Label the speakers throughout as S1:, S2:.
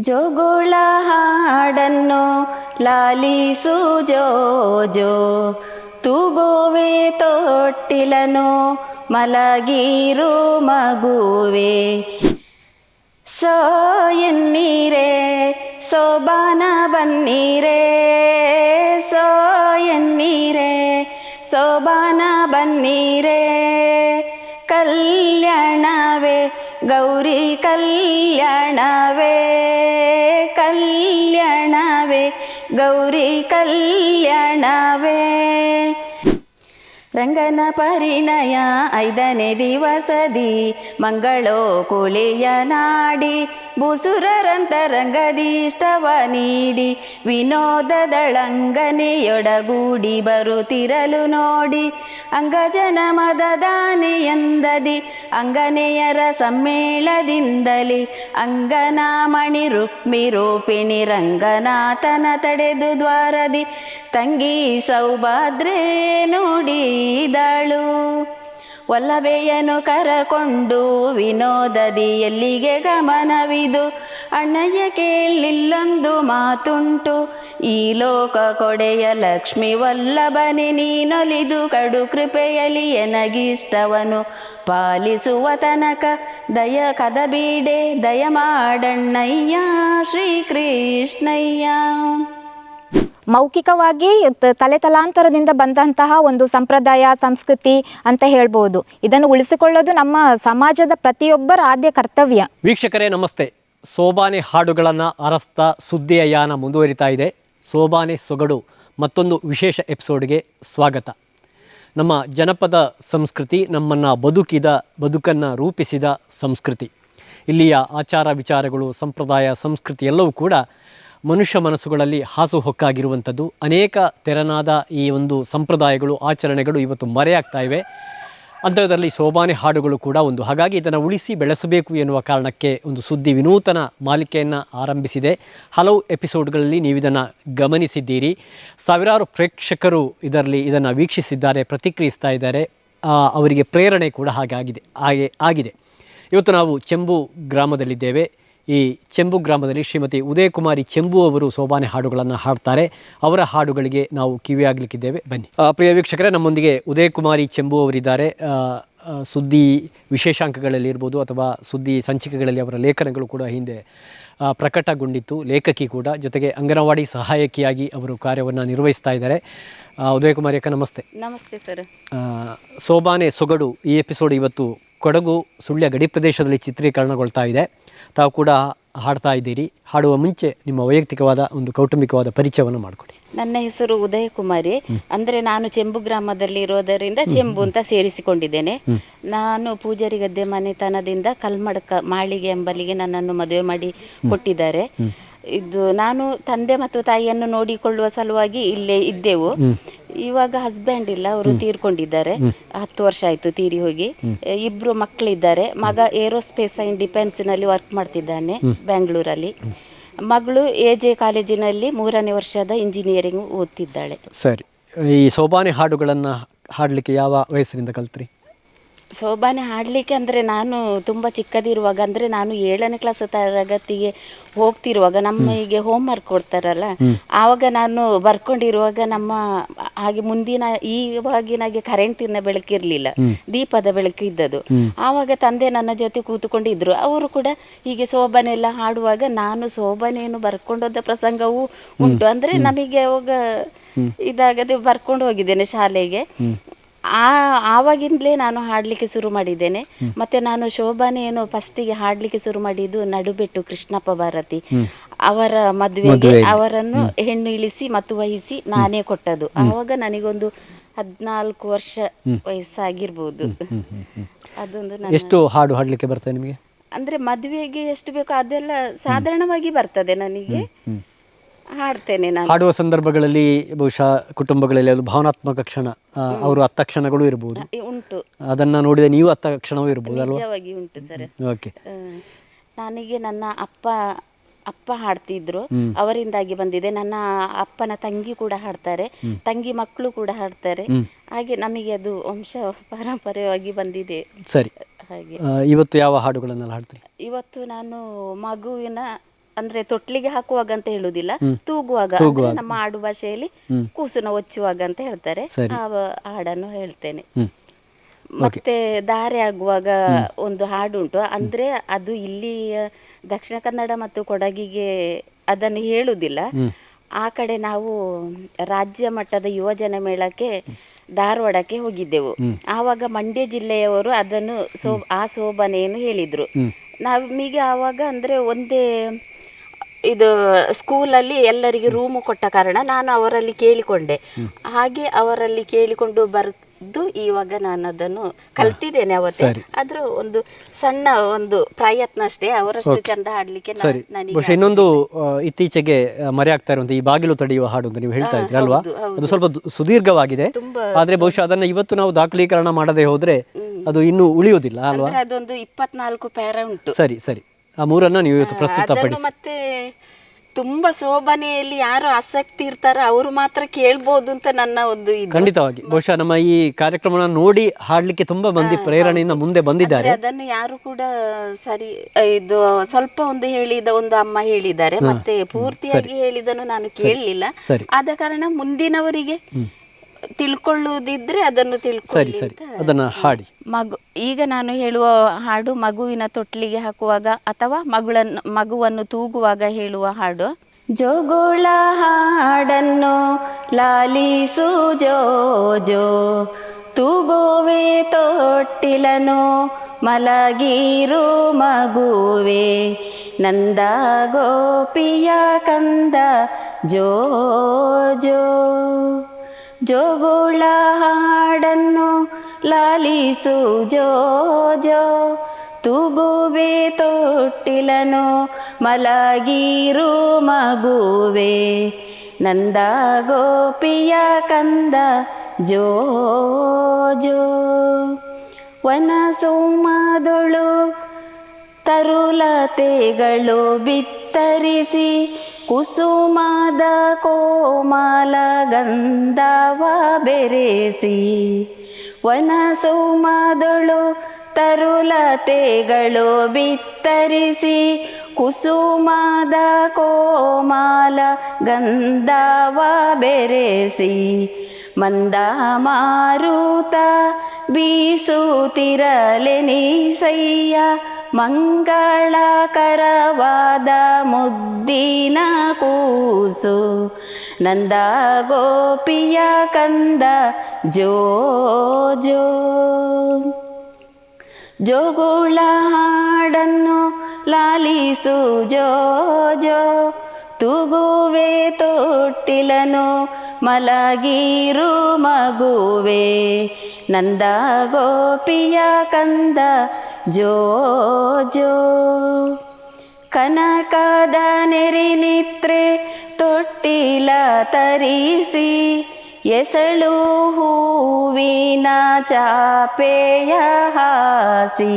S1: ಜೋಗುಳ ಹಾಡನ್ನು ಲಾಲಿಸು ಜೋ ಜೋ ತೂಗುವೆ ತೊಟ್ಟಿಲನು ಮಲಗಿರು ಮಗುವೆ. ಸೋ ಎನ್ನೀರೆ, ಸೋಬಾನ ಬನ್ನೀರೆ. ಸೋ ಎನ್ನೀರೆ, ಸೋಬಾನ ಬನ್ನೀರೆ. ಕಲ್ಯಾಣವೇ ಗೌರಿ ಕಲ್ಯಾಣವೇ ಕಲ್ಯಾಣವೇ ಗೌರಿ ಕಲ್ಯಾಣವೇ. ರಂಗನ ಪರಿಣಯ ಐದನೇ ದಿವಸದಿ ಮಂಗಳೋ ಕುಳಿಯ ನಾಡಿ ಬುಸುರರಂತರಂಗದಿಷ್ಟವ ನೀಡಿ ವಿನೋದದಳಂಗನೆಯೊಡಗೂಡಿ ಬರುತ್ತಿರಲು ನೋಡಿ ಅಂಗಜನ ಮದದಾನೆ ಎಂದದಿ ಅಂಗನೆಯರ ಸಮ್ಮೇಳದಿಂದಲಿ ಅಂಗನಾಮಣಿ ರುಕ್ಮಿ ರೂಪಿಣಿ ರಂಗನಾಥನ ತಡೆದು ದ್ವಾರದಿ ತಂಗಿ ಸೌಭಾದ್ರೆ ನುಡಿದಳು. ವಲ್ಲಭೆಯನು ಕರಕೊಂಡು ವಿನೋದದಿ ಎಲ್ಲಿಗೆ ಗಮನವಿದು? ಅಣ್ಣಯ್ಯ ಕೇಳಿಲ್ಲೊಂದು ಮಾತುಂಟು. ಈ ಲೋಕ ಕೊಡೆಯ ಲಕ್ಷ್ಮಿ ವಲ್ಲಭನೆ ನೀನೊಲಿದು ಕಡು ಕೃಪೆಯಲ್ಲಿ ಎನಗಿಷ್ಟವನು ಪಾಲಿಸುವ ತನಕ ದಯ ಕದಬೀಡೆ ದಯ ಮಾಡಣ್ಣಯ್ಯ ಶ್ರೀಕೃಷ್ಣಯ್ಯ.
S2: ಮೌಖಿಕವಾಗಿ ತಲೆ ತಲಾಂತರದಿಂದ ಬಂದಂತಹ ಒಂದು ಸಂಪ್ರದಾಯ, ಸಂಸ್ಕೃತಿ ಅಂತ ಹೇಳ್ಬೋದು. ಇದನ್ನು ಉಳಿಸಿಕೊಳ್ಳೋದು ನಮ್ಮ ಸಮಾಜದ ಪ್ರತಿಯೊಬ್ಬರ ಆದ್ಯ ಕರ್ತವ್ಯ.
S3: ವೀಕ್ಷಕರೇ, ನಮಸ್ತೆ. ಸೋಬಾನೆ ಹಾಡುಗಳನ್ನು ಅರಸ್ತ ಸುದ್ದಿಯ ಯಾನ ಮುಂದುವರಿತಾ ಇದೆ. ಸೋಬಾನೆ ಸೊಗಡು ಮತ್ತೊಂದು ವಿಶೇಷ ಎಪಿಸೋಡ್ಗೆ ಸ್ವಾಗತ. ನಮ್ಮ ಜನಪದ ಸಂಸ್ಕೃತಿ, ನಮ್ಮನ್ನು ಬದುಕಿದ, ಬದುಕನ್ನು ರೂಪಿಸಿದ ಸಂಸ್ಕೃತಿ. ಇಲ್ಲಿಯ ಆಚಾರ ವಿಚಾರಗಳು, ಸಂಪ್ರದಾಯ, ಸಂಸ್ಕೃತಿ ಎಲ್ಲವೂ ಕೂಡ ಮನುಷ್ಯ ಮನಸ್ಸುಗಳಲ್ಲಿ ಹಾಸುಹೊಕ್ಕಾಗಿರುವಂಥದ್ದು ಅನೇಕ ತೆರನಾದ ಈ ಒಂದು ಸಂಪ್ರದಾಯಗಳು, ಆಚರಣೆಗಳು ಇವತ್ತು ಮರೆಯಾಗ್ತಾ ಇವೆ. ಅಂಥದ್ರಲ್ಲಿ ಸೋಬಾನೆ ಹಾಡುಗಳು ಕೂಡ ಒಂದು. ಹಾಗಾಗಿ ಇದನ್ನು ಉಳಿಸಿ ಬೆಳೆಸಬೇಕು ಎನ್ನುವ ಕಾರಣಕ್ಕೆ ಒಂದು ಸುದ್ದಿ ವಿನೂತನ ಮಾಲಿಕೆಯನ್ನು ಆರಂಭಿಸಿದೆ. ಹಲವು ಎಪಿಸೋಡ್ಗಳಲ್ಲಿ ನೀವು ಇದನ್ನು ಗಮನಿಸಿದ್ದೀರಿ. ಸಾವಿರಾರು ಪ್ರೇಕ್ಷಕರು ಇದರಲ್ಲಿ ಇದನ್ನು ವೀಕ್ಷಿಸಿದ್ದಾರೆ, ಪ್ರತಿಕ್ರಿಯಿಸ್ತಾ ಇದ್ದಾರೆ. ಅವರಿಗೆ ಪ್ರೇರಣೆ ಕೂಡ ಹಾಗೆ ಆಗಿದೆ ಹಾಗೆ ಆಗಿದೆ. ಇವತ್ತು ನಾವು ಚೆಂಬು ಗ್ರಾಮದಲ್ಲಿದ್ದೇವೆ. ಈ ಚೆಂಬು ಗ್ರಾಮದಲ್ಲಿ ಶ್ರೀಮತಿ ಉದಯಕುಮಾರಿ ಚೆಂಬು ಅವರು ಸೋಬಾನೆ ಹಾಡುಗಳನ್ನು ಹಾಡ್ತಾರೆ. ಅವರ ಹಾಡುಗಳಿಗೆ ನಾವು ಕಿವಿಯಾಗಲಿಕ್ಕಿದ್ದೇವೆ ಬನ್ನಿ. ಪ್ರಿಯ ವೀಕ್ಷಕರೇ ನಮ್ಮೊಂದಿಗೆ ಉದಯಕುಮಾರಿ ಚೆಂಬು ಅವರಿದ್ದಾರೆ. ಸುದ್ದಿ ವಿಶೇಷಾಂಕಗಳಲ್ಲಿ ಇರ್ಬೋದು ಅಥವಾ ಸುದ್ದಿ ಸಂಚಿಕೆಗಳಲ್ಲಿ ಅವರ ಲೇಖನಗಳು ಕೂಡ ಹಿಂದೆ ಪ್ರಕಟಗೊಂಡಿತ್ತು. ಲೇಖಕಿ ಕೂಡ. ಜೊತೆಗೆ ಅಂಗನವಾಡಿ ಸಹಾಯಕಿಯಾಗಿ ಅವರು ಕಾರ್ಯವನ್ನು ನಿರ್ವಹಿಸ್ತಾ ಇದ್ದಾರೆ. ಉದಯಕುಮಾರಿ ಅಕ್ಕ ನಮಸ್ತೆ.
S1: ನಮಸ್ತೆ ಸರ್.
S3: ಸೋಬಾನೆ ಸೊಗಡು ಈ ಎಪಿಸೋಡ್ ಇವತ್ತು ಕೊಡಗು ಸುಳ್ಯ ಗಡಿ ಪ್ರದೇಶದಲ್ಲಿ ಚಿತ್ರೀಕರಣಗೊಳ್ತಾ ಇದೆ. ತಾವು ಕೂಡ ಹಾಡ್ತಾ ಇದ್ದೀರಿ. ಹಾಡುವ ಮುಂಚೆ ನಿಮ್ಮ ವೈಯಕ್ತಿಕವಾದ ಒಂದು ಕೌಟುಂಬಿಕವಾದ ಪರಿಚಯವನ್ನು ಮಾಡಿಕೊಡಿ.
S1: ನನ್ನ ಹೆಸರು ಉದಯ ಕುಮಾರಿ ಅಂದ್ರೆ ನಾನು ಚೆಂಬು ಗ್ರಾಮದಲ್ಲಿ ಇರೋದರಿಂದ ಚೆಂಬು ಅಂತ ಸೇರಿಸಿಕೊಂಡಿದ್ದೇನೆ. ನಾನು ಪೂಜಾರಿ ಗದ್ದೆ ಮನೆತನದಿಂದ ಕಲ್ಮಡಕ ಮಾಳಿಗೆ ಎಂಬಲ್ಲಿಗೆ ನನ್ನನ್ನು ಮದುವೆ ಮಾಡಿ ಕೊಟ್ಟಿದ್ದಾರೆ. ಇದು ನಾನು ತಂದೆ ಮತ್ತು ತಾಯಿಯನ್ನು ನೋಡಿಕೊಳ್ಳುವ ಸಲುವಾಗಿ ಇಲ್ಲೇ ಇದ್ದೆವು. ಇವಾಗ ಹಸ್ಬೆಂಡ್ ಇಲ್ಲ ಅವರು ತೀರ್ಕೊಂಡಿದ್ದಾರೆ. ಹತ್ತು ವರ್ಷ ಆಯ್ತು ತೀರಿ ಹೋಗಿ. ಇಬ್ರು ಮಕ್ಕಳಿದ್ದಾರೆ ಮಗ ಏರೋಸ್ಪೇಸ್ ಅಂಡ್ ಡಿಫೆನ್ಸ್ನಲ್ಲಿ ವರ್ಕ್ ಮಾಡ್ತಿದ್ದಾನೆ ಬೆಂಗಳೂರಲ್ಲಿ ಮಗಳು ಎ ಜೆ ಕಾಲೇಜಿನಲ್ಲಿ ಮೂರನೇ ವರ್ಷದ ಇಂಜಿನಿಯರಿಂಗ್ ಓದ್ತಿದ್ದಾಳೆ.
S3: ಸರಿ. ಈ ಸೋಬಾನೆ ಹಾಡುಗಳನ್ನು ಹಾಡ್ಲಿಕ್ಕೆ ಯಾವ ವಯಸ್ಸಿನಿಂದ ಕಲ್ತ್ರಿ?
S1: ಸೋಬಾನೆ ಹಾಡ್ಲಿಕ್ಕೆ ಅಂದ್ರೆ ನಾನು ತುಂಬಾ ಚಿಕ್ಕದಿರುವಾಗ ಅಂದ್ರೆ ನಾನು ಏಳನೇ ಕ್ಲಾಸ್ ತರಗತಿಗೆ ಹೋಗ್ತಿರುವಾಗ ನಮಗೆ ಹೋಮ್. ವರ್ಕ್ ಕೊಡ್ತಾರಲ್ಲ ಆವಾಗ ನಾನು ಬರ್ಕೊಂಡಿರುವಾಗ ನಮ್ಮ ಹಾಗೆ ಮುಂದಿನ ಈವಾಗಿನಾಗೆ ಕರೆಂಟಿನ ಬೆಳಕಿರಲಿಲ್ಲ ದೀಪದ ಬೆಳಕು ಇದ್ದದು ಆವಾಗ ತಂದೆ ನನ್ನ ಜೊತೆ ಕೂತುಕೊಂಡಿದ್ರು. ಅವರು ಕೂಡ ಹೀಗೆ ಸೋಬಾನೆ ಎಲ್ಲ ಹಾಡುವಾಗ ನಾನು ಸೋಬಾನೆಯನ್ನು ಬರ್ಕೊಂಡೋದ ಪ್ರಸಂಗವೂ ಉಂಟು. ಅಂದ್ರೆ ನಮಗೆ ಅವಾಗ ಇದಾಗದೆ ಬರ್ಕೊಂಡು ಹೋಗಿದ್ದೇನೆ ಶಾಲೆಗೆ. ಆ ಆವಾಗಿಂದಲೇ ನಾನು ಹಾಡಲಿಕ್ಕೆ ಶುರು ಮಾಡಿದ್ದೇನೆ. ಮತ್ತೆ ನಾನು ಶೋಭಾನೆ ಏನು ಫಸ್ಟಿಗೆ ಹಾಡಲಿಕ್ಕೆ ಶುರು ಮಾಡಿದ್ದು ನಡುಬೆಟ್ಟು ಕೃಷ್ಣಪ್ಪ ಭಾರತಿ ಅವರ ಮದುವೆಗೆ ಅವರನ್ನು ಹೆಣ್ಣು ಇಳಿಸಿ ಮತ್ತು ವಹಿಸಿ ನಾನೇ ಕೊಟ್ಟದು ಆವಾಗ ನನಗೊಂದು ಹದಿನಾಲ್ಕು ವರ್ಷ ವಯಸ್ಸಾಗಿರ್ಬೋದು. ಅದೊಂದು ನನ್ನ
S3: ಎಷ್ಟು ಹಾಡು ಹಾಡಲಿಕ್ಕೆ ಬರ್ತದೆ ನಿಮಗೆ?
S1: ಅಂದ್ರೆ ಮದುವೆಗೆ ಎಷ್ಟು ಬೇಕೋ ಅದೆಲ್ಲ ಸಾಧಾರಣವಾಗಿ ಬರ್ತದೆ ನನಗೆ. ಹಾಡ್ತೇನೆ ನಾನು.
S3: ಹಾಡುವ ಸಂದರ್ಭಗಳಲ್ಲಿ ಬಹುಶಃ ಕುಟುಂಬಗಳಲ್ಲಿ ಅದು ಭಾವನಾತ್ಮಕ ಕ್ಷಣ ಆ, ಅವರು ಅತ್ತ ಕ್ಷಣಗಳು ಇರಬಹುದು
S1: ಉಂಟು.
S3: ಅದನ್ನ ನೋಡಿದ ನೀವು ಅತ್ತ ಕ್ಷಣವೂ ಇರಬಹುದು ಅಲ್ವಾ
S1: ನಿಜವಾಗಿ ಉಂಟು ಸರ್.
S3: ಓಕೆ.
S1: ಆ, ನನಗೆ ನನ್ನ ಅಪ್ಪ ಅಪ್ಪ ಹಾಡ್ತಿದ್ರು. ಅವರಿಂದಾಗಿ ಬಂದಿದೆ. ನನ್ನ ಅಪ್ಪನ ತಂಗಿ ಕೂಡ ಹಾಡ್ತಾರೆ. ತಂಗಿ ಮಕ್ಕಳು ಕೂಡ ಹಾಡ್ತಾರೆ. ಹಾಗೆ ನಮಗೆ ಅದು ವಂಶ ಪರಂಪರೆಯಾಗಿ ಬಂದಿದೆ.
S3: ಸರಿ.
S1: ಹಾಗೆ.
S3: ಆ, ಇವತ್ತು ಯಾವ ಹಾಡುಗಳನ್ನೆಲ್ಲ ಹಾಡ್ತೀರಿ?
S1: ಇವತ್ತು ನಾನು ಮಗುವಿನ ಅಂದ್ರೆ ತೊಟ್ಲಿಗೆ ಹಾಕುವಾಗ ಅಂತ ಹೇಳುದಿಲ್ಲ ತೂಗುವಾಗ. ಅಂದ್ರೆ ನಮ್ಮ ಆಡು ಭಾಷೆಯಲ್ಲಿ ಕೂಸನ ಒಚ್ಚುವಾಗ ಅಂತ ಹೇಳ್ತಾರೆ. ಆ ಹಾಡನ್ನು ಹೇಳ್ತೇನೆ. ಮತ್ತೆ ದಾರೆ ಆಗುವಾಗ ಒಂದು ಹಾಡುಂಟು. ಅಂದ್ರೆ ಅದು ಇಲ್ಲಿ ದಕ್ಷಿಣ ಕನ್ನಡ ಮತ್ತು ಕೊಡಗಿಗೆ ಅದನ್ನು ಹೇಳುದಿಲ್ಲ. ಆ ಕಡೆ ನಾವು ರಾಜ್ಯ ಮಟ್ಟದ ಯುವಜನ ಮೇಳಕ್ಕೆ ಧಾರವಾಡಕ್ಕೆ ಹೋಗಿದ್ದೆವು. ಆವಾಗ ಮಂಡ್ಯ ಜಿಲ್ಲೆಯವರು ಅದನ್ನು ಸೋ ಆ ಶೋಭನೆಯನ್ನು ಹೇಳಿದ್ರು. ನಮಗೆ ಆವಾಗ ಅಂದ್ರೆ ಒಂದೇ ಇದು ಸ್ಕೂಲಲ್ಲಿ ಎಲ್ಲರಿಗೆ ರೂಮು ಕೊಟ್ಟ ಕಾರಣ ನಾನು ಅವರಲ್ಲಿ ಕೇಳಿಕೊಂಡೆ. ಹಾಗೆ ಅವರಲ್ಲಿ ಕೇಳಿಕೊಂಡು ಬರ್ದು ಇವಾಗ ನಾನು ಅದನ್ನು ಕಲ್ತಿದ್ದೇನೆ ಅವತ್ತೇ. ಆದ್ರೂ ಒಂದು ಸಣ್ಣ ಒಂದು ಪ್ರಯತ್ನ ಅಷ್ಟೇ ಅವರಷ್ಟು ಚಂದ ಹಾಡ್ಲಿಕ್ಕೆ ನಾ-
S3: ಸರಿ.
S1: ನನಗೆ
S3: ಬಹುಶಃ ಇನ್ನೊಂದು ಆ, ಇತ್ತೀಚೆಗೆ ಆ, ಆಗ್ತಾ ಇರುವಂತ ಈ ಬಾಗಿಲು ತಡೆಯುವ ಹಾಡು ಅಂತ ನೀವು ಹೇಳ್ತಾ ಇದ್ರಿ ಅಲ್ವಾ?
S1: ಹೌದು, ಹೌದು.
S3: ಅದು ಸ್ವಲ್ಪ ದು- ಸುದೀರ್ಘವಾಗಿದೆ.
S1: ತುಂಬಾ
S3: ಆದ್ರೆ ಬಹುಶಃ ಅದನ್ನ ಇವತ್ತು ನಾವು ದಾಖಲೀಕರಣ ಮಾಡದೆ ಹೋದ್ರೆ ಅದು ಇನ್ನು ಉಳಿಯುವುದಿಲ್ಲ ಅಲ್ವಾ?
S1: ಅಂದ್ರೆ ಅದೊಂದು ಇಪ್ಪತ್ನಾಲ್ಕು ಪ್ಯಾರ ಉಂಟು.
S3: ಸರಿ ಸರಿ. ಆ ಮೂರನ್ನ ನೀವು ಇವತ್ತು
S1: ಅದನ್ನು
S3: ಪ್ರಸ್ತುತಪಡಿಸಿ
S1: ಮತ್ತೆ ತುಂಬಾ ಶೋಭನೆಯಲ್ಲಿ ಯಾರು ಆಸಕ್ತಿ ಇರ್ತಾರೋ ಅವರು ಮಾತ್ರ ಕೇಳ್ಬೋದು ಅಂತ ನನ್ನ ಒಂದು ಇದು.
S3: ಖಂಡಿತವಾಗಿ. ಬಹುಶಃ ನಮ್ಮ ಈ ಕಾರ್ಯಕ್ರಮನ ನೋಡಿ ಹಾಡ್ಲಿಕ್ಕೆ ತುಂಬಾ ಮಂದಿ ಪ್ರೇರಣೆಯಿಂದ ಮುಂದೆ ಬಂದಿದ್ದಾರೆ.
S1: ಅದನ್ನು ಯಾರು ಕೂಡ ಸರಿ ಇದು ಸ್ವಲ್ಪ ಒಂದು ಹೇಳಿದ ಒಂದು ಅಮ್ಮ ಹೇಳಿದ್ದಾರೆ. ಮತ್ತೆ ಪೂರ್ತಿಯಾಗಿ ಹೇಳಿದನ್ನು ನಾನು ಕೇಳಲಿಲ್ಲ. ಆದ ಕಾರಣ ಮುಂದಿನವರಿಗೆ ತಿಳ್ಕೊಳ್ಳುವುದಿದ್ರೆ ಅದನ್ನು
S3: ಸರಿ
S1: ತಿಳ್ಕೊಳ್ಳಿ
S3: ಸರಿ
S1: ಅಂತ
S3: ಅದನ್ನ ಹಾಡಿ.
S1: ಮಗು ಈಗ ನಾನು ಹೇಳುವ ಹಾಡು ಮಗುವಿನ ತೊಟ್ಲಿಗೆ ಹಾಕುವಾಗ ಅಥವಾ ಮಗುಳನ್ನು ಮಗುವನ್ನು ತೂಗುವಾಗ ಹೇಳುವ ಹಾಡು. ಜೋಗೋಳ ಹಾಡನ್ನು ಲಾಲಿಸು ಜೋ ಜೋ ತೂಗುವೆ ತೊಟ್ಟಿಲನು ಮಲಗಿರು ಮಗುವೆ ನಂದ ಗೋಪಿಯ ಕಂದ ಜೋ ಜೋ ಜೋಗುಳ ಹಾಡನ್ನು ಲಾಲಿಸು ಜೋ ಜೋ ತೂಗುವೆ ತೊಟ್ಟಿಲನು ಮಲಗಿರು ಮಗುವೆ. ನಂದ ಗೋಪಿಯ ಕಂದ ಜೋ ಜೋ ವನ ಸೋಮದೊಳು ತರುಲತೆಗಳು ಬಿತ್ತರಿಸಿ ಕುಸುಮದ ಕೋಮಲ ಗಂಧವ ಬೆರೆಸಿ ವನಸುಮದಳು ಸೋಮದೊಳು ತರುಲತೆಗಳು ಬಿತ್ತರಿಸಿ, ಕುಸುಮದ ಕೋಮಲ ಗಂಧವ ಬೆರೆಸಿ ಮಂದ ಮಾರುತ ಬೀಸುತ್ತಿರಲೆನಿಸಯ್ಯ ಮಂಗಳಕರವಾದ ಮುದ್ದಿನ ಕೂಸು ನಂದ ಗೋಪಿಯ ಕಂದ ಜೋ ಜೋ ಜೋಗುಳ ಹಾಡನ್ನು ಲಾಲಿಸು ಜೋ ಜೋ ತೂಗುವೆ ತೊಟ್ಟಿಲನು ಮಲಗಿರು ಮಗುವೆ ನಂದ ಗೋಪಿಯ ಕಂದ ಜೋ ಜೋ ಕನಕದ ನೆರಿನಿತ್ರೆ ತೊಟ್ಟಿಲ ತರಿಸಿ ಎಸಳು ಹೂವಿನ ಚಾಪೆಯ ಹಾಸಿ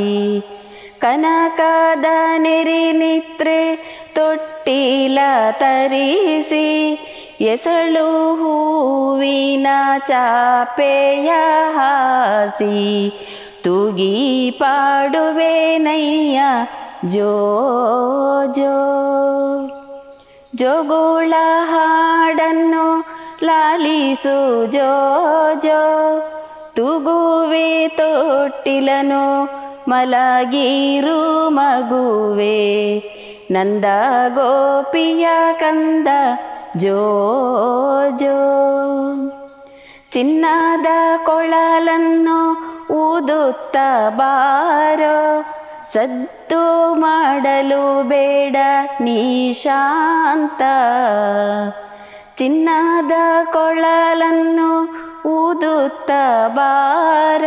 S1: ಕನಕದ ನೆರಿನಿತ್ರೆ ತೊಟ್ಟಿಲ ತರಿಸಿ ಎಸಳು ಹೂವಿನ ಚಾಪೆಯ ಹಾಸಿ ತೂಗಿ ಪಾಡುವೆ ನಯ್ಯ ಜೋ ಜೋ, ಜೋಗುಳ ಹಾಡನ್ನು ಲಾಲಿಸು. ಜೋ ಜೋ, ತೂಗುವೆ ತೊಟ್ಟಿಲನು ಮಲಗಿರು ಮಗುವೆ. ನಂದ ಗೋಪಿಯ ಕಂದ. ಜೋ ಜೋ, ಚಿನ್ನದ ಕೊಳಲನ್ನು ಊದುತ್ತ ಬಾರ, ಸದ್ದು ಮಾಡಲು ಬೇಡ ನಿಶಾಂತ ಚಿನ್ನದ ಕೊಳಲನ್ನು ಊದುತ್ತ ಬಾರ,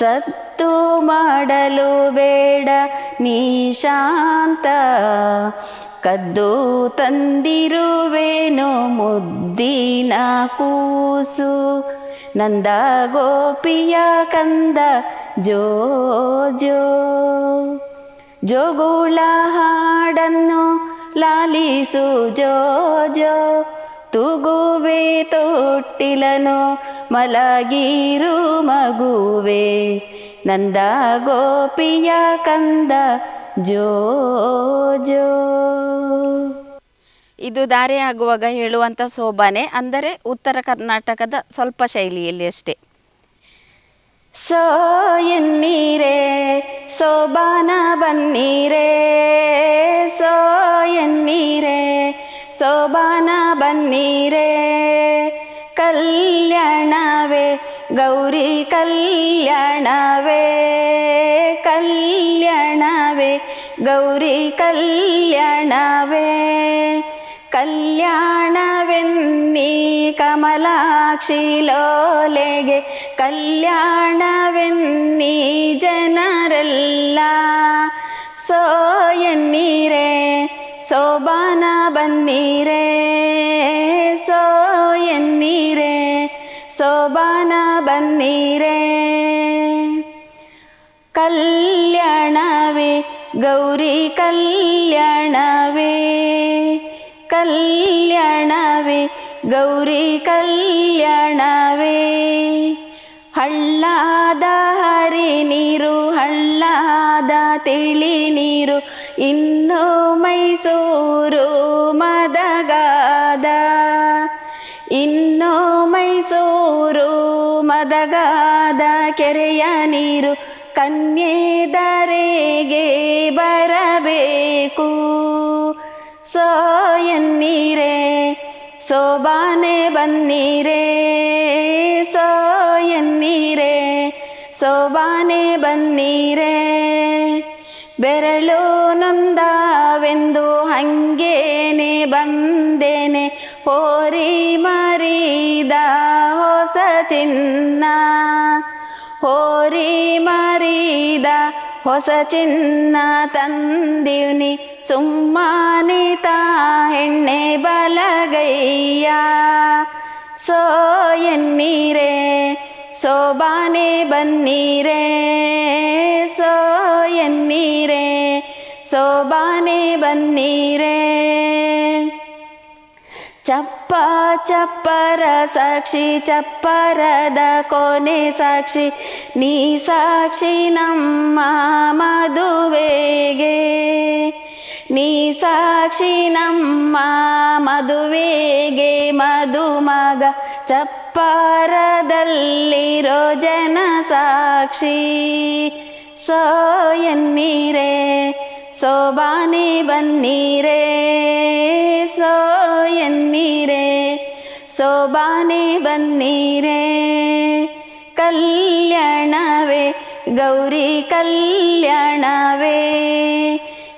S1: ಸದ್ದು ಮಾಡಲು ಬೇಡ ನಿಶಾಂತ ಕದ್ದು ತಂದಿರುವೇನು ಮುದ್ದಿನ ಕೂಸು ನಂದ ಗೋಪಿಯ ಕಂದ ಜೋ ಜೋ ಜೋಗುಳ ಹಾಡನ್ನು ಲಾಲಿಸು ಜೋ ಜೋ ತೂಗುವೆ ತೊಟ್ಟಿಲನು ಮಲಗಿರು ಮಗುವೆ. ನಂದ ಗೋಪಿಯ ಕಂದ ಜೋ ಜೋ ಇದು ದಾರಿ ಆಗುವಾಗ ಹೇಳುವಂಥ ಸೋಬಾನೆ ಅಂದರೆ ಉತ್ತರ ಕರ್ನಾಟಕದ ಸ್ವಲ್ಪ ಶೈಲಿಯಲ್ಲಿ ಅಷ್ಟೇ. ಸೋ ಎನ್ನೀರೆ, ಸೋಬಾನ ಬನ್ನೀರೆ, ಸೋ ಎನ್ನೀರೆ, ಸೋಬಾನ ಬನ್ನೀರೆ, ಕಲ್ಯಾಣವೇ, ಗೌರಿ ಕಲ್ಯಾಣವೇ ಕಲ್ಯಾಣವೇ, ಗೌರಿ ಕಲ್ಯಾಣವೇ ಕಲ್ಯಾಣವೆನ್ನಿ ಕಮಲಾಕ್ಷಿ ಲೋಲೆಗೆ, ಕಲ್ಯಾಣವೆನ್ನಿ ಜನರೆಲ್ಲ ಸೋ ಎನ್ನೀರೆ ಸೋಬಾನ ಬನ್ನೀರೆ ಸೋ ಎನ್ನೀರೆ ಸೋಬಾನ ಬನ್ನೀರೆ. ಕಲ್ಯಾಣವೇ, ಗೌರಿ ಕಲ್ಯಾಣವೇ. ಕಲ್ಯಾಣವೇ, ಗೌರಿ ಕಲ್ಯಾಣವೇ. ಹಳ್ಳಾದ ಹರಿ ನೀರು ಹಳ್ಳಾದ ತಿಳಿ ನೀರು ಇನ್ನು ಮೈಸೂರು ಮದಗಾದ. ಇನ್ನು ಮೈಸೂರು ಮದಗಾದ ಕೆರೆಯ ನೀರು, ಕನ್ಯೆ ದರೆಗೆ ಬರಬೇಕು. ಸೋ ಎನ್ನೀರೆ? ಸೋಬಾನೆ ಬನ್ನೀರೆ? ಸೋ ಎನ್ನೀರೆ? ಸೋಬಾನೆ ಬನ್ನೀರೆ? ಬೆರಳು ನೊಂದವೆಂದು ಹಂಗೇನೆ ಬಂದೇನೆ? ಹೋರಿ ಮರಿದ ಹೊಸ ಚಿನ್ನ? ಹೋರಿ ಮರಿದ ಹೊಸ ಚಿನ್ನ ತಂದಿವ್ನಿ. ಸುಮ್ಮನಿತ ಹೆಣ್ಣೆ ಬಲಗೈಯ ಸೋ ಎನ್ನೀರೆ ಸೋಬಾನೆ ಬನ್ನೀರೆ. ಸೋ ಎನ್ನೀರೆ ಸೋಬಾನೆ ಬನ್ನೀರೆ. ಚಪ್ಪ ಚಪ್ಪರ ಸಾಕ್ಷಿ, ಚಪ್ಪರದ ಕೊನೆ ಸಾಕ್ಷಿ, ನೀ ಸಾಕ್ಷಿ ನಮ್ಮ ಮದುವೆಗೆ. ನೀ ಸಾಕ್ಷಿ ನಮ್ಮ ಮದುವೆಗೆ ಮದುಮಗ, ಚಪ್ಪರದಲ್ಲಿರೋ ಜನ ಸಾಕ್ಷಿ. ಸೋ ಎನ್ನೀರೆ ಸೋಬಾನೆ ಬನ್ನೀರೆ, ಸೋ ಎನ್ನೀರೆ, ಸೋಬಾನಿ ಬನ್ನೀರೆ. ಕಲ್ಯಾಣವೇ, ಗೌರಿ ಕಲ್ಯಾಣವೇ.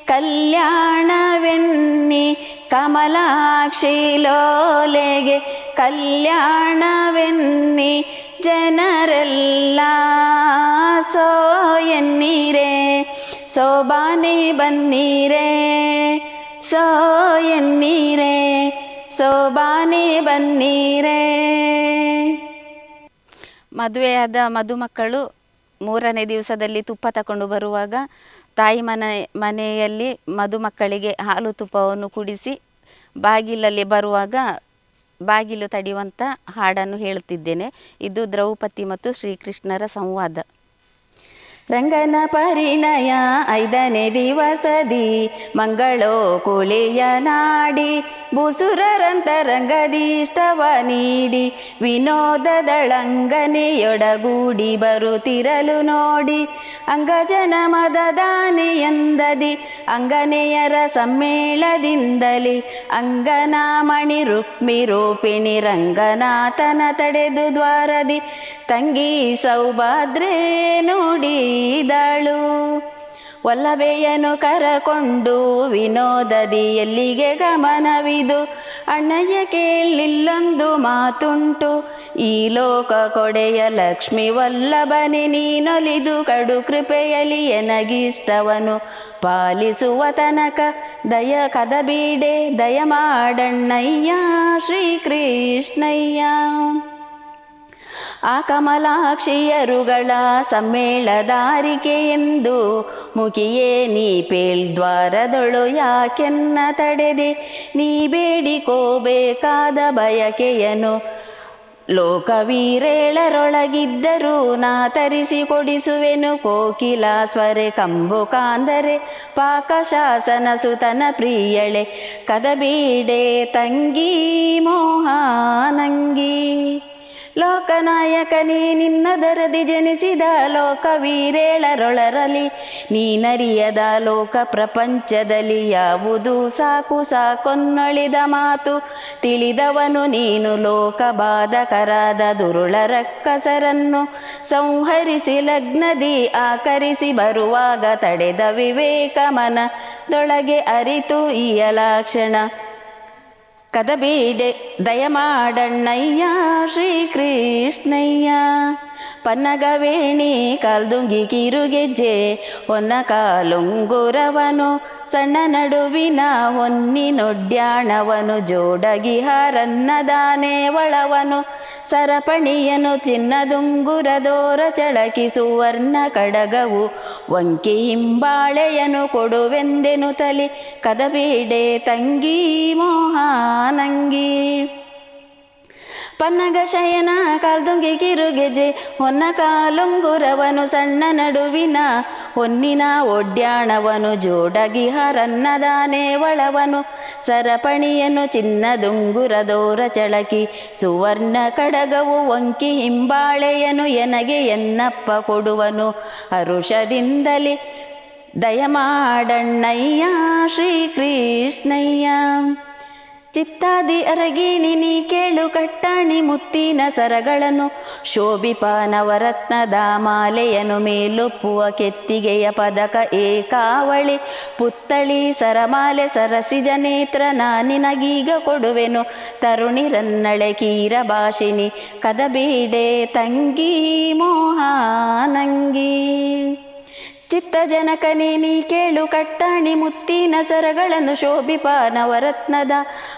S1: ಕಲ್ಯಾಣವೆನ್ನಿ ಕಮಲಾಕ್ಷಿ ಲೋಲೆಗೆ, ಕಲ್ಯಾಣವೆನ್ನಿ ಜನರೆಲ್ಲ ಸೋ ಎನ್ನೀರೆ. ಸೋಬಾನೆ ಬನ್ನೀರೆ, ಸೋ ಎನ್ನೀರೆ, ಸೋಬಾನೆ ಬನ್ನೀರೆ. ಮದುವೆಯಾದ ಮದುಮಕ್ಕಳು ಮೂರನೇ ದಿವಸದಲ್ಲಿ ತುಪ್ಪ ತಕೊಂಡು ಬರುವಾಗ ತಾಯಿ ಮನೆ, ಮನೆಯಲ್ಲಿ ಮದುಮಕ್ಕಳಿಗೆ ಹಾಲು ತುಪ್ಪವನ್ನು ಕುಡಿಸಿ ಬಾಗಿಲಲ್ಲಿ ಬರುವಾಗ ಬಾಗಿಲು ತಡೆಯುವಂಥ ಹಾಡನ್ನು ಹೇಳುತ್ತಿದ್ದೇನೆ. ಇದು ದ್ರೌಪದಿ ಮತ್ತು ಶ್ರೀಕೃಷ್ಣರ ಸಂವಾದ. ರಂಗನ ಪರಿಣಯ ಐದನೇ ದಿವಸದಿ ಮಂಗಳೋ ಕುಳಿಯ ನಾಡಿ ಬುಸುರರಂತ ರಂಗದಿಷ್ಟವ ನೀಡಿ ವಿನೋದದಳಂಗನೆಯೊಡಗೂಡಿ ಬರುತ್ತಿರಲು ನೋಡಿ ಅಂಗಜನ ಮದದಾನೆ ಎಂದದಿ ಅಂಗನೆಯರ ಸಮ್ಮೇಳದಿಂದಲಿ ಅಂಗನಾಮಣಿ ರುಕ್ಮಿ ರೂಪಿಣಿ ರಂಗನಾಥನ ತಡೆದು ದ್ವಾರದಿ ತಂಗಿ ಸೌಭಾದ್ರೆ ನುಡಿದಳು ವಲ್ಲಭೆಯನು ಕರಕೊಂಡು ವಿನೋದದಿ ಎಲ್ಲಿಗೆ ಗಮನವಿದು? ಅಣ್ಣಯ್ಯ ಕೇಳಿಲ್ಲೊಂದು ಮಾತುಂಟು. ಈ ಲೋಕ ಕೊಡೆಯ ಲಕ್ಷ್ಮಿ ವಲ್ಲಭನೆ ನೀನೊಲಿದು ಕಡು ಕೃಪೆಯಲ್ಲಿ ಎನಗಿಷ್ಟವನು ಪಾಲಿಸುವ ತನಕ ದಯ ಕದಬೀಡೆ, ದಯ ಮಾಡಣ್ಣಯ್ಯ ಶ್ರೀಕೃಷ್ಣಯ್ಯ. ಆ ಕಮಲಾಕ್ಷಿಯರುಗಳ ಸಮ್ಮೇಳದಾರಿಕೆ ಎಂದು ಮುಖಿಯೇ ನೀ ಪೇಳ್ದ್ವಾರದೊಳು ಯಾಕೆನ್ನ ತಡೆದೆ? ನೀ ಬೇಡಿಕೋಬೇಕಾದ ಬಯಕೆಯನು ಲೋಕವೀರೇಳರೊಳಗಿದ್ದರೂ ನಾ ತರಿಸಿ ಕೊಡಿಸುವೆನು ಕೋಕಿಲ ಸ್ವರೆ ಕಂಬು ಕಾಂದರೆ ಪಾಕಶಾಸನ ಸುತನ ಪ್ರಿಯಳೆ ಕದಬೀಡೆ ತಂಗಿ ಮೋಹಾನಂಗಿ. ಲೋಕನಾಯಕನೇ ನಿನ್ನದರದಿ ಜನಿಸಿದ ಲೋಕ ವೀರೇಳರೊಳರಲಿ ನೀನರಿಯದ ಲೋಕ ಪ್ರಪಂಚದಲ್ಲಿ ಯಾವುದು? ಸಾಕು ಸಾಕೊನ್ನೊಳಿದ ಮಾತು ತಿಳಿದವನು ನೀನು ಲೋಕ ಬಾಧಕರಾದ ದುರುಳ ರಕ್ಕಸರನ್ನು ಸಂಹರಿಸಿ ಲಗ್ನದಿ ಆಕರಿಸಿ ಬರುವಾಗ ತಡೆದ ವಿವೇಕ ಮನದೊಳಗೆ ಅರಿತು ಈ ಅಲಾಕ್ಷಣ ಕದಬೇಡೆ ದಯಮಾಡಣ್ಣಯ್ಯ ಶ್ರೀಕೃಷ್ಣಯ್ಯ. ಪನ್ನಗವೇಣಿ ಕಾಲ್ದುಂಗಿ ಕಿರುಗೆಜ್ಜೆ ಹೊನ್ನ ಕಾಲುಂಗುರವನು ಸಣ್ಣ ನಡುವಿನ ಹೊನ್ನಿನೊಡ್ಯಾಣವನು ಜೋಡಗಿ ಹರನ್ನದಾನೆ ಒಳವನು. ಸರಪಣಿಯನು ಚಿನ್ನದುಂಗುರದೋರ ಚಳಕಿ ಸುವರ್ಣ ಕಡಗವು. ವಂಕಿ ಹಿಂಬಾಳೆಯನು ಕೊಡುವೆಂದೆನು ತಲಿ. ಕದಬೇಡೆ ತಂಗಿ ಮೋಹಾನಂಗಿ. ಪನ್ನಗ ಶಯನ ಕಾಲ್ದುಂಗಿ ಕಿರುಗೆಜೆ ಹೊನ್ನ ಕಾಲುಂಗುರವನು ಸಣ್ಣ ನಡುವಿನ, ಹೊನ್ನಿನ ಒಡ್ಯಾಣವನು ಜೋಡಗಿ ಹರನ್ನದಾನೆ ಒಳವನು ಸರಪಣಿಯನು ಚಿನ್ನದುಂಗುರದೋರ ಚಳಕಿ, ಸುವರ್ಣ ಕಡಗವು ಒಂಕಿ ಹಿಂಬಾಳೆಯನು ಎನಗೆ ಎನ್ನಪ್ಪ ಕೊಡುವನು, ಹರುಷದಿಂದಲೇ ದಯಮಾಡಣ್ಣಯ್ಯ ಶ್ರೀಕೃಷ್ಣಯ್ಯ. ಚಿತ್ತಾದಿ ಅರಗಿಣಿ ನೀ ಕೇಳು ಕಟ್ಟಾಣಿ ಮುತ್ತಿನ ಸರಗಳನ್ನು. ಶೋಭಿಪ ನವರತ್ನದ ಮಾಲೆಯನು ಮೇಲೊಪ್ಪುವ ಕೆತ್ತಿಗೆಯ ಪದಕ ಏಕಾವಳಿ. ಪುತ್ತಳಿ ಸರಮಾಲೆ ಸರಸಿಜ ನೇತ್ರ ನಾನಿನಗೀಗ ಕೊಡುವೆನು. ತರುಣಿರನ್ನಳೆ ಕೀರ ಭಾಷಿಣಿ ಕದಬೀಡೆ ತಂಗಿ ಮೋಹಾನಂಗಿ. ಚಿತ್ತಜನಕನೇ ನೀ ಕೇಳು ಕಟ್ಟಾಣಿ ಮುತ್ತಿನ ಸರಗಳನ್ನು ಶೋಭಿಪ ನವರತ್ನದ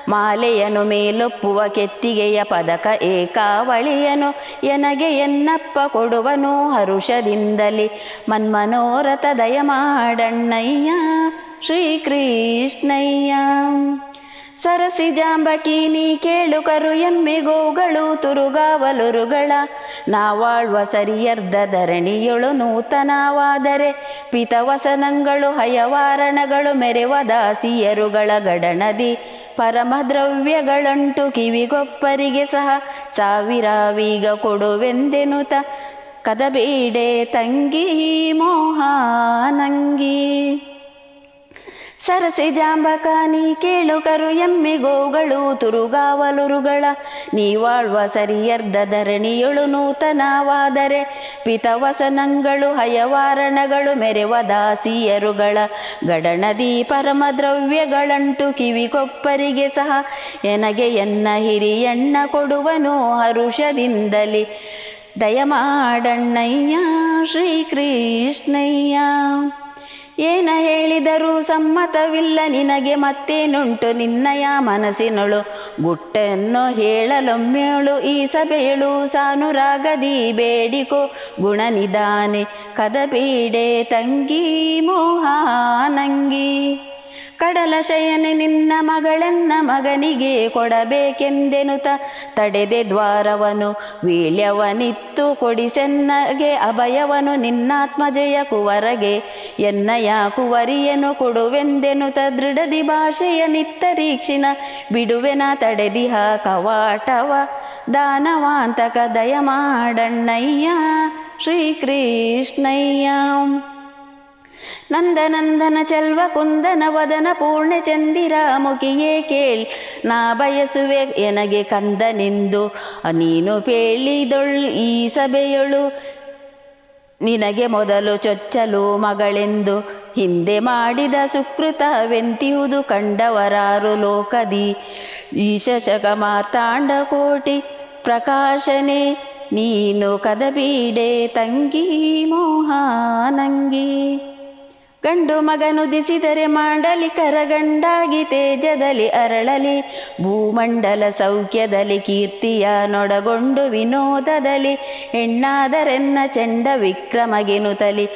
S1: ಮಾಲೆಯನು ಮೇಲೊಪ್ಪುವ ಕೆತ್ತಿಗೆಯ ಪದಕ ಏಕಾವಳಿಯನು ಎನಗೆ ಎನ್ನಪ್ಪ ಕೊಡುವನು ಹರುಷದಿಂದಲೇ ಮನ್ಮನೋರಥ ದಯಮಾಡಣ್ಣಯ್ಯ ಶ್ರೀಕೃಷ್ಣಯ್ಯ. ಸರಸಿ ಜಾಂಬಕಿ ನೀ ಕೇಳು ಕರು ಎಮ್ಮೆ ಗೋಗಳು ತುರುಗಾವಲುರುಗಳ. ನಾವಾಳ್ವ ಸರಿಯರ್ಧ ಧರಣಿಯೊಳು ನೂತನವಾದರೆ ಪಿತವಸನಗಳು ಹಯವಾರಣಗಳು ಮೆರೆವ ದಾಸಿಯರುಗಳ ಗಡಣದಿ ಪರಮದ್ರವ್ಯಗಳಂಟು ಕಿವಿಗೊಪ್ಪರಿಗೆ ಸಹ ಸಾವಿರಾವೀಗ ಕೊಡುವೆಂದೆನುತ. ಕದಬೇಡೆ ತಂಗಿ ಮೋಹಾನಂಗಿ. ಸರಸೆ ಜಾಂಬಕ, ನೀ ಕೇಳು ಕರು ಎಮ್ಮೆ ಗೋಗಳು, ತುರುಗಾವಲುರುಗಳ ನೀವಾಳ್ವ ಸರಿಯರ್ಧ ಧರಣಿಯೊಳು ನೂತನವಾದರೆ, ಪಿತವಸನಂಗಳು, ಹಯವಾರಣಗಳು, ಮೆರೆವ ದಾಸಿಯರುಗಳ ಗಡಣದಿ ಪರಮದ್ರವ್ಯಗಳಂಟು ಕಿವಿಗೊಪ್ಪರಿಗೆ ಸಹ, ಎನಗೆ ಎನ್ನ ಹಿರಿಯಣ್ಣ ಕೊಡುವನು ಹರುಷದಿಂದಲಿ. ದಯಮಾಡಣ್ಣಯ್ಯ, ಶ್ರೀಕೃಷ್ಣಯ್ಯ. ಏನ ಹೇಳಿದರೂ ಸಮ್ಮತವಿಲ್ಲ ನಿನಗೆ ಮತ್ತೇನುಂಟು ನಿನ್ನಯ ಮನಸ್ಸಿನಳು? ಗುಟ್ಟನ್ನು ಹೇಳಲೊಮ್ಮೇಳು ಈ ಸಭೆಯಳು ಸಾನುರಾಗದಿ ಬೇಡಿಕೋ ಗುಣನಿದಾನೆ ಕದಬೇಡೆ ತಂಗಿ ಮೋಹಾನಂಗಿ. ಕಡಲ ಶಯನೆ ನಿನ್ನ ಮಗಳೆನ್ನ ಮಗನಿಗೆ ಕೊಡಬೇಕೆಂದೆನುತ ತಡೆದೆ ದ್ವಾರವನು. ವೀಳ್ಯವನಿತ್ತು ಕೊಡಿಸೆನ್ನಗೆ ಅಭಯವನು ನಿನ್ನಾತ್ಮಜಯ ಕುವರಗೆ. ಎನ್ನಯ ಕುವರಿಯನು ಕೊಡುವೆಂದೆನುತ ದೃಢದಿ ಭಾಷೆಯ ನಿತ್ತರೀಕ್ಷಿನ ಬಿಡುವೆನ ತಡೆದಿಹ ಕವಾಟವ ದಾನವಾಂತಕ ದಯಮಾಡಣ್ಣಯ್ಯ ಶ್ರೀಕೃಷ್ಣಯ್ಯ. ನಂದನಂದನ ಚೆಲ್ವ ಕುಂದನ ವದನ ಪೂರ್ಣ ಚಂದಿರ ಮುಖಿಯೇ ಕೇಳ್, ನಾ ಬಯಸುವೆ ಎನಗೆ ಕಂದನೆಂದು, ನೀನು ಪೇಳಿದೊಳ್ ಈ ಸಭೆಯೊಳು, ನಿನಗೆ ಮೊದಲು ಚೊಚ್ಚಲು ಮಗಳೆಂದು, ಹಿಂದೆ ಮಾಡಿದ ಸುಕೃತವೆಂತಿಯುವುದು ಕಂಡವರಾರು ಲೋಕದಿ ಈಶಶಕ ಮಾತಾಂಡ ಕೋಟಿ ಪ್ರಕಾಶನೆ, ನೀನು ಕದಬೀಡೆ ತಂಗಿ ಮೋಹಾನಂಗಿ. ಗಂಡು ಮಗನುದಿಸಿದರೆ ಮಾಡಲಿ ಕರಗಂಡಾಗಿ ತೇಜದಲ್ಲಿ ಅರಳಲಿ, ಭೂಮಂಡಲ ಸೌಖ್ಯದಲ್ಲಿ ಕೀರ್ತಿಯ ನೊಡಗೊಂಡು ವಿನೋದದಲ್ಲಿ ಹೆಣ್ಣಾದರೆನ್ನ ಚಂಡ ವಿಕ್ರಮಗೆನುತಲಿ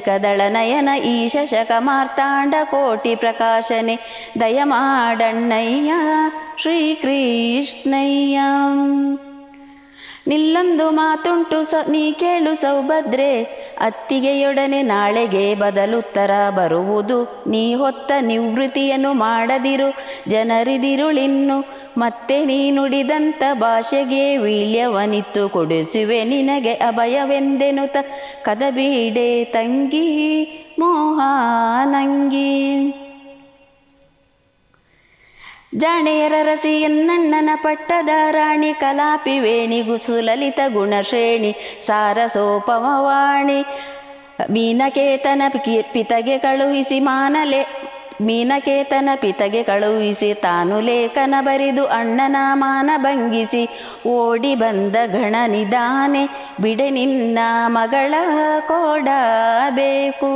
S1: ಕದಳ ನಯನ ಈಶ ಮಾರ್ತಾಂಡ ಕೋಟಿ ಪ್ರಕಾಶನೆ, ದಯಮಾಡಣ್ಣಯ್ಯ ಶ್ರೀಕೃಷ್ಣಯ್ಯ. ನಿಲ್ಲೊಂದು ಮಾತುಂಟು ಸ, ನೀ ಕೇಳು ಸೌಭದ್ರೆ. ಅತ್ತಿಗೆಯೊಡನೆ ನಾಳೆಗೆ ಬದಲುತ್ತರ ಬರುವುದು. ನೀ ಹೊತ್ತ ನಿವೃತ್ತಿಯನ್ನು ಮಾಡದಿರು, ಜನರಿದಿರುಳಿನ್ನು. ಮತ್ತೆ ನೀ ನುಡಿದಂಥ ಭಾಷೆಗೆ ವೀಳ್ಯವನಿತ್ತು ಕೊಡಿಸುವೆ ನಿನಗೆ ಅಭಯವೆಂದೆನುತ. ಕದಬೀಡೆ ತಂಗಿ ಮೋಹಾನಂಗಿ. ಜಾಣೆಯರ ರಸಿ ಎನ್ನಣ್ಣನ ಪಟ್ಟದ ರಾಣಿ ಕಲಾಪಿ ವೇಣಿಗು ಸುಲಲಿತ ಗುಣಶ್ರೇಣಿ ಸಾರಸೋಪಮವಾಣಿ ಮೀನಕೇತನ ಪಿತಗೆ ಕಳುಹಿಸಿ ಮಾನಲೆ ಮೀನಕೇತನ ಪಿತಗೆ ಕಳುಹಿಸಿ ತಾನು ಲೇಖನ ಬರಿದು ಅಣ್ಣನ ಮಾನ ಭಂಗಿಸಿ ಓಡಿ ಬಂದ ಗಣ ನಿಧಾನೆ ಬಿಡೆ ನಿನ್ನ ಮಗಳ ಕೊಡಬೇಕು.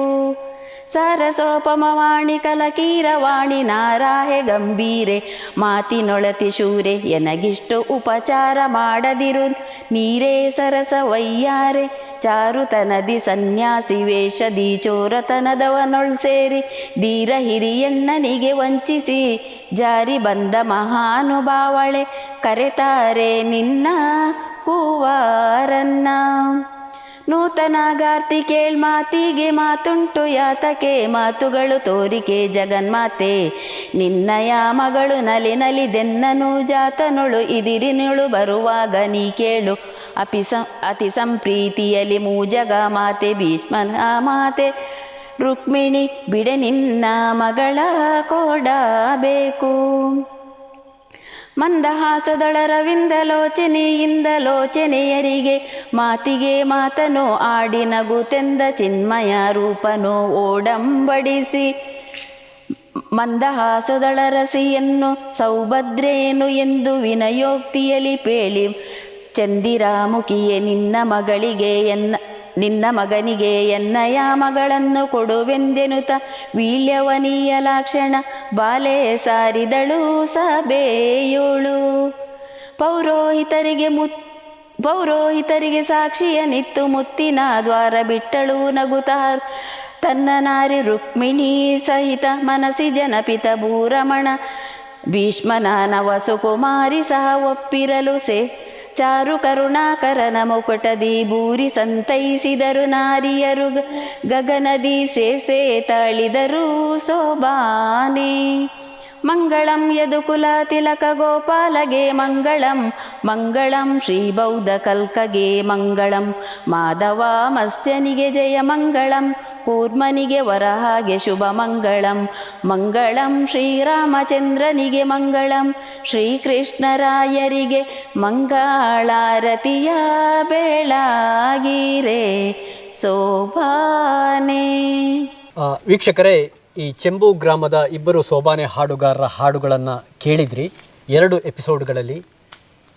S1: ಸರಸೋಪಮವಾಣಿ ಕಲಕೀರವಾಣಿ ನಾರಾಹೆ ಗಂಭೀರೆ, ಮಾತಿನೊಳತಿ ಶೂರೆ ಎನಗಿಷ್ಟು ಉಪಚಾರ ಮಾಡದಿರು. ನೀರೇ ಸರಸ ವೈಯಾರೆ ಚಾರುತನದಿ ಸನ್ಯಾಸಿ ವೇಷ ಚೋರತನದವನೊಳ್ ಸೇರಿ. ಧೀರ ಹಿರಿಯಣ್ಣನಿಗೆ ವಂಚಿಸಿ, ಜಾರಿ ಬಂದ ಮಹಾನುಭಾವಳೆ, ಕರೆತಾರೆ ನಿನ್ನ ಹೂವಾರನ್ನ. ನೂತನಾಗಾರ್ತಿ ಕೇಳ್ ಮಾತಿಗೆ ಮಾತುಂಟು ಯಾತಕೆ? ಮಾತುಗಳು ತೋರಿಕೆ ಜಗನ್ಮಾತೆ. ನಿನ್ನಯ ಮಗಳು ನಲಿ ನಲಿದೆನ್ನನು ಜಾತನುಳು ಇದಿರಿನುಳು ಬರುವಾಗ ನೀ ಕೇಳು. ಅಪಿ ಸಂ, ಅತಿ ಸಂಪ್ರೀತಿಯಲಿ ಮೂಜಗ ಮಾತೆ, ಭೀಷ್ಮನ ಮಾತೆ. ರುಕ್ಮಿಣಿ, ಬಿಡೆ ನಿನ್ನ ಮಗಳ ಕೊಡಬೇಕು. ಮಂದಹಾಸದಳ ಲೋಚನೆಯರಿಗೆ ಮಾತಿಗೆ ಮಾತನು ಆಡಿ ನಗುತೆಂದ ಚಿನ್ಮಯ ರೂಪನು ಓಡಂಬಡಿಸಿ. ಮಂದಹಾಸದಳ ರಸಿಯನ್ನು ಸೌಭದ್ರೇನು ಎಂದು ವಿನಯೋಕ್ತಿಯಲ್ಲಿ ಪೇಳಿ, ಚಂದಿರಾಮುಖಿಯೇ ನಿನ್ನ ಮಗಳಿಗೆ ಎನ್ನ ನಿನ್ನ ಮಗನಿಗೆ ಎನ್ನಯ ಮಗಳನ್ನು ಕೊಡುವೆಂದೆನುತ ವೀಲ್ಯವನೀಯ ಲಾಕ್ಷಣ ಬಾಲೆ ಸಾರಿದಳು ಸಭೆಯೋಳು. ಪೌರೋಹಿತರಿಗೆ ಮುತ್ ಪೌರೋಹಿತರಿಗೆ ಸಾಕ್ಷಿಯ ನಿತ್ತು ಮುತ್ತಿನ ದ್ವಾರ ಬಿಟ್ಟಳು ನಗುತಾರ್ ತನ್ನ ನಾರಿ ರುಕ್ಮಿಣಿ ಸಹಿತ ಮನಸಿ ಜನಪಿತ ಭೂರಮಣ ಭೀಷ್ಮನ ನವಸುಕುಮಾರಿ ಸಹ ಒಪ್ಪಿರಲು ಸೆ ಚಾರು ಕರುಣಾಕರನ ಮುಕುಟದಿ ಬೂರಿ ಸಂತೈಸಿದರು ನಾರಿಯರು ಗಗನದಿ ಸೇಸೆ ತಾಳಿದರು ಸೋಬಾನೆ. ಮಂಗಳಂ ಯದುಕುಲ ತಿಲಕ ಗೋಪಾಲಗೆ ಮಂಗಳಂ. ಮಂಗಳಂ ಶ್ರೀ ಬೌದ್ಧ ಕಲ್ಕಗೆ ಮಂಗಳಂ. ಮಾಧವ ಮತ್ಸ್ಯನಿಗೆ ಜಯ ಮಂಗಳಂ. ಕೂರ್ಮನಿಗೆ ವರಹಾಗೆ ಶುಭ ಮಂಗಳಂ ಮಂಗಳಂ ಶ್ರೀರಾಮಚಂದ್ರನಿಗೆ ಮಂಗಳಂ. ಶ್ರೀಕೃಷ್ಣರಾಯರಿಗೆ ಮಂಗಳಾರತಿಯ ಬೆಳಗಿರೆ ಸೋಭಾನೆ.
S3: ಆ, ವೀಕ್ಷಕರೇ ಈ ಚೆಂಬು ಗ್ರಾಮದ ಇಬ್ಬರು ಸೋಬಾನೆ ಹಾಡುಗಾರರ ಹಾಡುಗಳನ್ನು ಕೇಳಿದ್ರಿ. ಎರಡು ಎಪಿಸೋಡ್ಗಳಲ್ಲಿ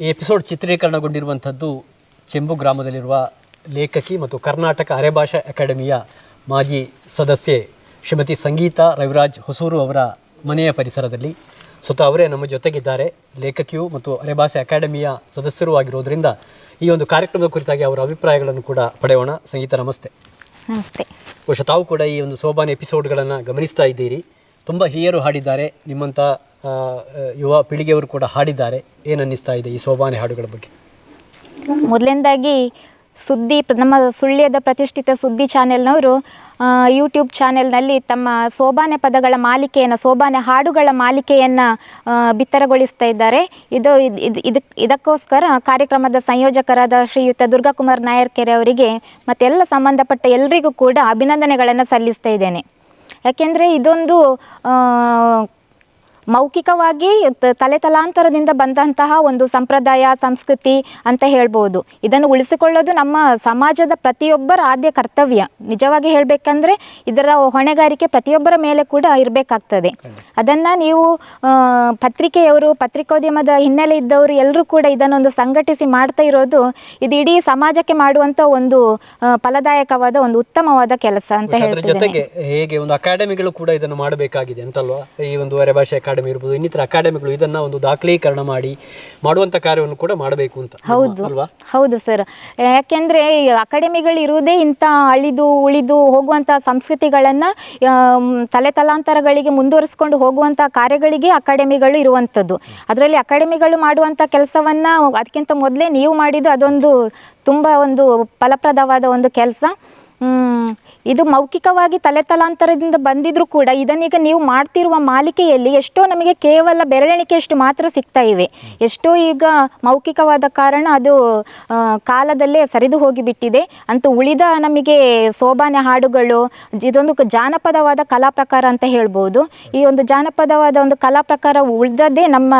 S3: ಈ ಎಪಿಸೋಡ್ ಚಿತ್ರೀಕರಣಗೊಂಡಿರುವಂಥದ್ದು ಚೆಂಬು ಗ್ರಾಮದಲ್ಲಿರುವ ಲೇಖಕಿ ಮತ್ತು ಕರ್ನಾಟಕ ಅರೆಭಾಷಾ ಅಕಾಡೆಮಿಯ ಮಾಜಿ ಸದಸ್ಯೆ ಶ್ರೀಮತಿ ಸಂಗೀತಾ ರವಿರಾಜ್ ಹೊಸೂರು ಅವರ ಮನೆಯ ಪರಿಸರದಲ್ಲಿ ಸ್ವತಃ ಅವರೇ ನಮ್ಮ ಜೊತೆಗಿದ್ದಾರೆ. ಲೇಖಕಿಯು ಮತ್ತು ಅರೆಭಾಷೆ ಅಕಾಡೆಮಿಯ ಸದಸ್ಯರೂ ಆಗಿರೋದ್ರಿಂದ ಈ ಒಂದು ಕಾರ್ಯಕ್ರಮದ ಕುರಿತಾಗಿ ಅವರ ಅಭಿಪ್ರಾಯಗಳನ್ನು ಕೂಡ ಪಡೆಯೋಣ. ಸಂಗೀತ ನಮಸ್ತೆ.
S2: ನಮಸ್ತೆ.
S3: ಬಹುಶಃ ತಾವು ಕೂಡ ಈ ಒಂದು ಸೋಬಾನೆ ಎಪಿಸೋಡ್ಗಳನ್ನು ಗಮನಿಸ್ತಾ ಇದ್ದೀರಿ. ತುಂಬ ಹಿರಿಯರು ಹಾಡಿದ್ದಾರೆ. ನಿಮ್ಮಂಥ ಯುವ ಪೀಳಿಗೆಯವರು ಕೂಡ ಹಾಡಿದ್ದಾರೆ. ಏನು ಅನ್ನಿಸ್ತಾ ಇದೆ ಈ ಸೋಬಾನೆ ಹಾಡುಗಳ ಬಗ್ಗೆ?
S2: ಮೊದಲನೇದಾಗಿ ಸುದ್ದಿ ನಮ್ಮ ಸುಳ್ಯದ ಪ್ರತಿಷ್ಠಿತ ಸುದ್ದಿ ಚಾನೆಲ್ನವರು ಯೂಟ್ಯೂಬ್ ಚಾನೆಲ್ನಲ್ಲಿ ತಮ್ಮ ಸೋಬಾನೆ ಪದಗಳ ಮಾಲಿಕೆಯನ್ನು, ಸೋಬಾನೆ ಹಾಡುಗಳ ಮಾಲಿಕೆಯನ್ನು ಬಿತ್ತರಗೊಳಿಸ್ತಾ ಇದ್ದಾರೆ. ಇದು ಇದು ಇದ್- ಇದಕ್ಕೋಸ್ಕರ ಕಾರ್ಯಕ್ರಮದ ಸಂಯೋಜಕರಾದ ಶ್ರೀಯುತ ದುರ್ಗಾಕುಮಾರ್ ನಾಯರ್ಕೆರೆ ಅವರಿಗೆ ಮತ್ತೆಲ್ಲ ಸಂಬಂಧಪಟ್ಟ ಎಲ್ಲರಿಗೂ ಕೂಡ ಅಭಿನಂದನೆಗಳನ್ನು ಸಲ್ಲಿಸ್ತಾ ಇದ್ದೇನೆ. ಯಾಕೆಂದರೆ ಇದೊಂದು ಮೌಖಿಕವಾಗಿ ತಲೆ ತಲಾಂತರದಿಂದ ಬಂದಂತಹ ಒಂದು ಸಂಪ್ರದಾಯ ಸಂಸ್ಕೃತಿ ಅಂತ ಹೇಳ್ಬೋದು. ಇದನ್ನು ಉಳಿಸಿಕೊಳ್ಳೋದು ನಮ್ಮ ಸಮಾಜದ ಪ್ರತಿಯೊಬ್ಬರ ಆದ್ಯ ಕರ್ತವ್ಯ. ನಿಜವಾಗಿ ಹೇಳಬೇಕಂದ್ರೆ ಇದರ ಹೊಣೆಗಾರಿಕೆ ಪ್ರತಿಯೊಬ್ಬರ ಮೇಲೆ ಕೂಡ ಇರಬೇಕಾಗ್ತದೆ. ಅದನ್ನು ನೀವು ಪತ್ರಿಕೆಯವರು ಪತ್ರಿಕೋದ್ಯಮದ ಹಿನ್ನೆಲೆ ಇದ್ದವರು ಎಲ್ಲರೂ ಕೂಡ ಇದನ್ನೊಂದು ಸಂಘಟಿಸಿ ಮಾಡ್ತಾ ಇರೋದು ಇದು ಇಡೀ ಸಮಾಜಕ್ಕೆ ಮಾಡುವಂಥ ಒಂದು ಫಲದಾಯಕವಾದ ಒಂದು ಉತ್ತಮವಾದ ಕೆಲಸ ಅಂತ ಹೇಳ್ತಾರೆ
S3: ಜೊತೆಗೆ ಹೇಗೆ ಒಂದು ಅಕಾಡೆಮಿಗಳು ಕೂಡ ಇದನ್ನು ಮಾಡಬೇಕಾಗಿದೆ ಅಂತಲ್ವಾ? ಈ ಒಂದು ಅರೆಭಾಷೆ ಅಕಾಡೆಮಿ ಇರ್ಬೋದು ಇನ್ನಿತರ ಅಕಾಡೆಮಿಗಳು ಇದನ್ನ ಒಂದು ದಾಖಲೀಕರಣ ಮಾಡಿ ಮಾಡುವಂತ ಕಾರ್ಯವನ್ನು ಕೂಡ ಮಾಡಬೇಕು ಅಂತ.
S2: ಹೌದು.
S3: ಅಲ್ವಾ?
S2: ಹೌದು ಸರ್. ಯಾಕೆಂದ್ರೆ ಅಕಾಡೆಮಿಗಳು ಇರುವುದೇ ಇಂಥ ಅಳಿದು ಉಳಿದು ಹೋಗುವಂತ ಸಂಸ್ಕೃತಿಗಳನ್ನ ತಲೆ ತಲಾಂತರಗಳಿಗೆ ಮುಂದುವರಿಸಿಕೊಂಡು ಹೋಗುವಂತ ಕಾರ್ಯಗಳಿಗೆ ಅಕಾಡೆಮಿಗಳು ಇರುವಂಥದ್ದು. ಅದರಲ್ಲಿ ಅಕಾಡೆಮಿಗಳು ಮಾಡುವಂತ ಕೆಲಸವನ್ನ ಅದಕ್ಕಿಂತ ಮೊದಲೇ ನೀವು ಮಾಡಿದ್ದು ಅದೊಂದು ತುಂಬ ಒಂದು ಫಲಪ್ರದವಾದ ಒಂದು ಕೆಲಸ. ಇದು ಮೌಖಿಕವಾಗಿ ತಲೆ ತಲಾಂತರದಿಂದ ಬಂದಿದ್ರೂ ಕೂಡ ಇದನ್ನೀಗ ನೀವು ಮಾಡ್ತಿರುವ ಮಾಲಿಕೆಯಲ್ಲಿ ಎಷ್ಟೋ ನಮಗೆ ಕೇವಲ ಬೆರಳೆಣಿಕೆಯಷ್ಟು ಮಾತ್ರ ಸಿಗ್ತಾ ಇವೆ. ಎಷ್ಟೋ ಈಗ ಮೌಖಿಕವಾದ ಕಾರಣ ಅದು ಕಾಲದಲ್ಲೇ ಸರಿದು ಹೋಗಿಬಿಟ್ಟಿದೆ. ಅಂತೂ ಉಳಿದ ನಮಗೆ ಸೋಬಾನೆ ಹಾಡುಗಳು, ಇದೊಂದು ಜಾನಪದವಾದ ಕಲಾ ಪ್ರಕಾರ ಅಂತ ಹೇಳ್ಬೋದು. ಈ ಒಂದು ಜಾನಪದವಾದ ಒಂದು ಕಲಾ ಪ್ರಕಾರ ಉಳಿದದ್ದೇ ನಮ್ಮ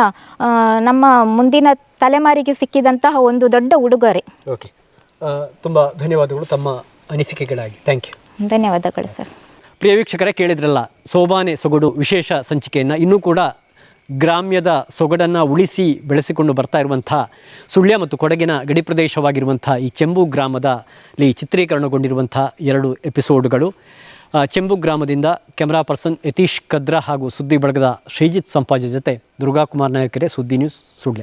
S2: ನಮ್ಮ ಮುಂದಿನ ತಲೆಮಾರಿಗೆ ಸಿಕ್ಕಿದಂತಹ ಒಂದು ದೊಡ್ಡ ಉಡುಗೊರೆ.
S3: ಓಕೆ. ತುಂಬಾ ಧನ್ಯವಾದಗಳು ತಮ್ಮ ಅನಿಸಿಕೆಗಳಾಗಿ. ಥ್ಯಾಂಕ್ ಯು
S2: ಧನ್ಯವಾದಗಳು ಸರ್
S3: ಪ್ರಿಯ ವೀಕ್ಷಕರೇ ಕೇಳಿದ್ರಲ್ಲ ಸೋಬಾನೆ ಸೊಗಡು ವಿಶೇಷ ಸಂಚಿಕೆಯನ್ನು ಇನ್ನೂ ಕೂಡ ಗ್ರಾಮ್ಯದ ಸೊಗಡನ್ನು ಉಳಿಸಿ ಬೆಳೆಸಿಕೊಂಡು ಬರ್ತಾ ಇರುವಂಥ ಸುಳ್ಯ ಮತ್ತು ಕೊಡಗಿನ ಗಡಿ ಪ್ರದೇಶವಾಗಿರುವಂಥ ಈ ಚೆಂಬು ಗ್ರಾಮದಲ್ಲಿ ಚಿತ್ರೀಕರಣಗೊಂಡಿರುವಂಥ ಎರಡು ಎಪಿಸೋಡ್ಗಳು. ಚೆಂಬು ಗ್ರಾಮದಿಂದ ಕ್ಯಾಮ್ರಾ ಪರ್ಸನ್ ಯತೀಶ್ ಕದ್ರ ಹಾಗೂ ಸುದ್ದಿ ಬಳಗದ ಶ್ರೀಜಿತ್ ಸಂಪಾಜ ಜೊತೆ ದುರ್ಗಾಕುಮಾರ್ ನಾಯಕರೇ Suddi news Sullia.